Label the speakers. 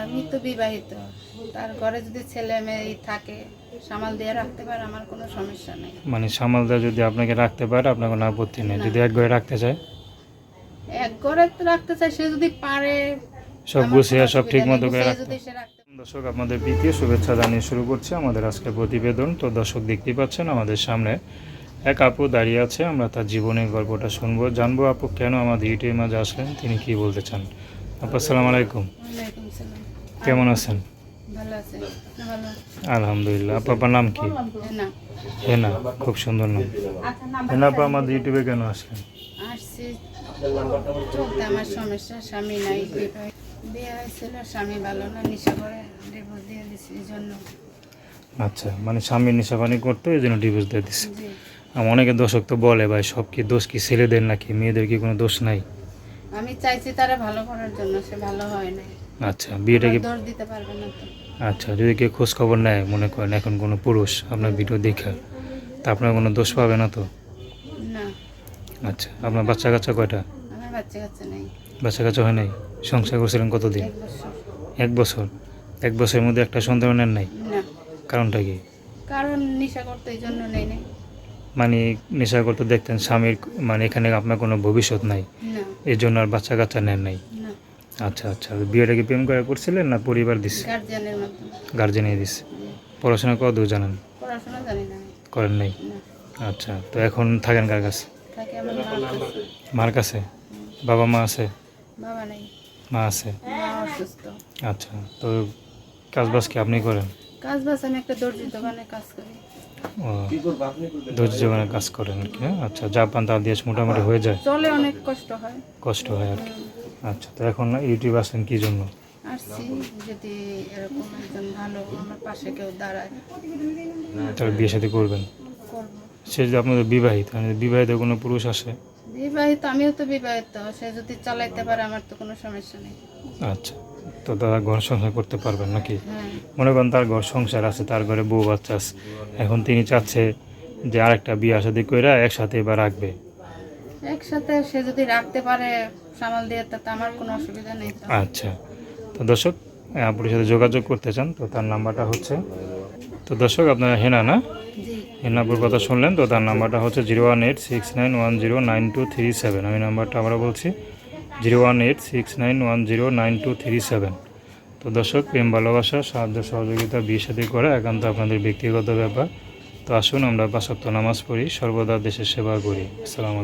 Speaker 1: আমি তো বিবাহিত। তার ঘরে যদি ছেলে মেয়ে থাকে সামাল দিয়ে রাখতে পারে আমার কোনো সমস্যা নেই।
Speaker 2: মানে সামালদা যদি আপনাকে রাখতে পারে আপনার কোনো আপত্তি নেই? যদি এক ঘরে রাখতে চায়?
Speaker 1: এক ঘরে তো রাখতে চাই সে যদি পারে
Speaker 2: সব গুছিয়ে সব ঠিক মতো করে রাখতে দর্শক আপনাদের প্রীতি শুভেচ্ছা জানিয়ে শুরু করছি। আমাদের আজকের প্রতিবেদন তো দর্শক দেখতেই পাচ্ছেন আমাদের সামনে এক আপু দাঁড়িয়ে আছে। আমরা তার জীবনের গল্পটা শুনব জানব আপু কেন আমাদের ইউটিউবের মাঝে আসলেন তিনি কি বলতে চান? আপু আসসালামু আলাইকুম। কেমন আছেন? আলহামদুলিল্লাহ। আপু আপনার নাম কি? হেনা। খুব সুন্দর নাম। হেনা আপু আমাদের ইউটিউবে কেন আসলেন?
Speaker 1: আমার সমস্যা স্বামী নাই বিয়ে হয়েছিল স্বামী ভালো না নিশা করে ডিভোর্স দিয়ে দিছি এই জন্য।
Speaker 2: আচ্ছা মানে স্বামীর নেশাপানি করতো এই জন্য ডিভোর্স দিয়ে আর অনেকে দর্শক তো বলে ভাই সব কি দোষ কি ছেলেদের নাকি? মেয়েদের কি কোনো দোষ নাই?
Speaker 1: আমি চাইছি তারা ভালো করার জন্য সে ভালো হয় না
Speaker 2: আচ্ছা বিয়েটা কি
Speaker 1: দোষ দিতে পারবে না তো।
Speaker 2: আচ্ছা যদি কেউ খোঁজ খবর নেয় মনে করেন এখন কোনো পুরুষ আপনার ভিডিও দেখে তা আপনার কোনো দোষ পাবে না তো?
Speaker 1: না।
Speaker 2: আচ্ছা আপনার বাচ্চা কাচ্চা কয়টা?
Speaker 1: আমার বাচ্চা কাচ্চা নেই।
Speaker 2: বাচ্চা কাচ্চা হয় নাই? সংসার করছিলেন কতদিন?
Speaker 1: এক বছর।
Speaker 2: এক বছর। এক বছরের মধ্যে একটা সন্তান নেন নাই?
Speaker 1: না।
Speaker 2: কারণটা কি?
Speaker 1: কারণ নেশা করতে এই জন্য নেই নাই।
Speaker 2: মানে নেশা করতে দেখতেন স্বামীর মানে এখানে আপনার কোনো ভবিষ্যৎ নাই। এই জন্য আর বাচ্চা কাচ্চা নেন নাই। আচ্ছা আচ্ছা। বিয়েটা কি প্রেম করে করছিলেন না পরিবার দিচ্ছে
Speaker 1: গার্জিয়ানের মাধ্যমে।
Speaker 2: গার্জেনে দিচ্ছে পড়াশোনা কত দূর জানেন। করেন নাই? আচ্ছা তো এখন থাকেন কার কাছে? মার কাছে। বাবা মা আছে? মা আছে? আচ্ছা তো কাজ বাজ কি আপনি করেন?
Speaker 1: কাজ বাজ আমি একটা দর্জির দোকানে কাজ করি।
Speaker 2: ধৈর্য জীবনে কাজ করেন আর কি হ্যাঁ? আচ্ছা যা পান তা দিয়ে মোটামুটি হয়ে যায়?
Speaker 1: চলে অনেক কষ্ট হয়।
Speaker 2: কষ্ট হয় আর কি। আচ্ছা তো এখন ইউটিউব আসেন কি জন্য?
Speaker 1: যদি এরকম একজন ভালো আমার পাশে কেউ দাঁড়ায়।
Speaker 2: তার বিয়ে সাথে করবেন? সে যদি আপনাদের বিবাহিত মানে বিবাহিত কোনো পুরুষ আসে?
Speaker 1: বিবাহিত আমিও তো বিবাহিত সে যদি চালাইতে পারে আমার তো কোনো সমস্যা নেই।
Speaker 2: আচ্ছা। তো তারা ঘর সংসার করতে পারবেন নাকি? মনে করেন তার ঘর সংসার আছে তার ঘরে বউ বাচ্চা আছে। এখন তিনি চাচ্ছে যে আরেকটা বিয়ে শাদি কইরা একসাথে এবার রাখবে।
Speaker 1: একসাথে সে যদি রাখতে পারে সামাল দিয়ে তাতে আমার কোনো অসুবিধা নেই
Speaker 2: আচ্ছা। তো দর্শক আপনার সাথে যোগাযোগ করতে চান তো তার নাম্বারটা হচ্ছে তো দর্শক আপনারা হেনা না? হেনাপুর কথা শুনলেন তো তার নাম্বারটা হচ্ছে zero one eight six nine one zero nine two three seven. আমি নাম্বারটা আমরা বলছি zero one eight six nine one zero nine two three seven. তো দর্শক, প্রেম, ভালোবাসা, সাহায্য, সহযোগিতা বিয়ে সাথে করা একান্ত আপনাদের ব্যক্তিগত ব্যাপার। তো আসুন আমরা পাঁচক্ত নামাজ পড়ি, সর্বদা দেশের সেবা করি। আসসালামু